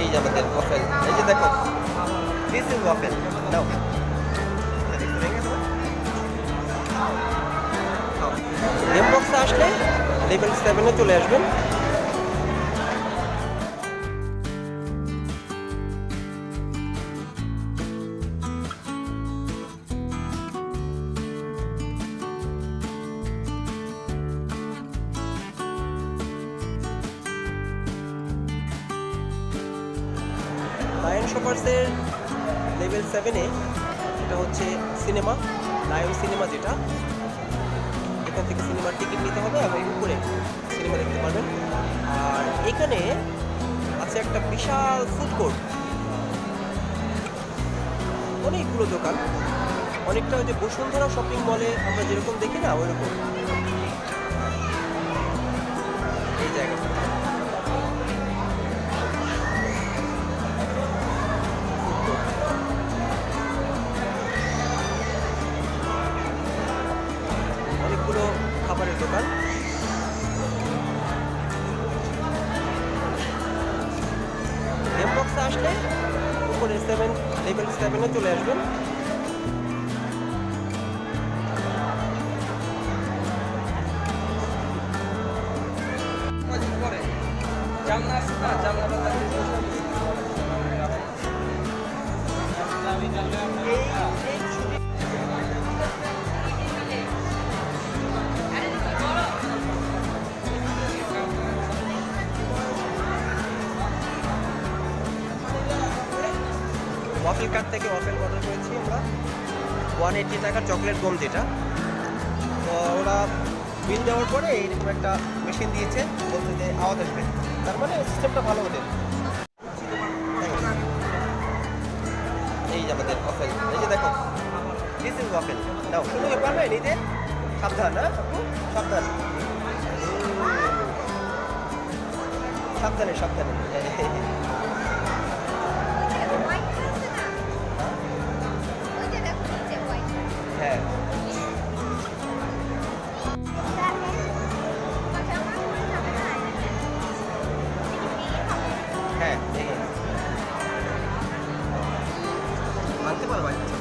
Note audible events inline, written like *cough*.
এই যে আমাদের ওয়াফেল এই যে দেখো this is waffle now. Game বক্সে আসলে লেভেল সেভেনে চলে আসবেন। লায়ন শপার্সের লেভেল সেভেনে এটা হচ্ছে সিনেমা লায়ন সিনেমা যেটা। এখান থেকে সিনেমার টিকিট নিতে হবে এবং উপরে সিনেমা দেখতে পারবেন। আর এখানে আছে একটা বিশাল ফুড কোর্ট অনেকগুলো দোকান। অনেকটা ওই যে বসুন্ধরা শপিং মলে আমরা যেরকম দেখি না, ওইরকম। দোকান গেম বক্সে আসলে উপরে সেভেন লেভেল সেভেনে চলে আসবেন। ওয়াফেল কার্ট থেকে ওয়াফেল অর্ডার করেছি আমরা। ওয়ান এইটি টাকার চকলেট গম যেটা। তো ওরা বিল দেওয়ার পরে এইরকম একটা মেশিন দিয়েছে, বলছে যে আওয়াজ আসবে। তার মানে সিস্টেমটা ভালো ওদের। এই যে আমাদের ওয়াফেল এই যে দেখো দিস ইজ ওয়াফেল নাও করে পারবে নিতে সাবধান হ্যাঁ? সাবধান। সাবধানে সাবধানে। *laughs* হ্যাঁ ঠিক আছে। আনতে পারো বাড়িতে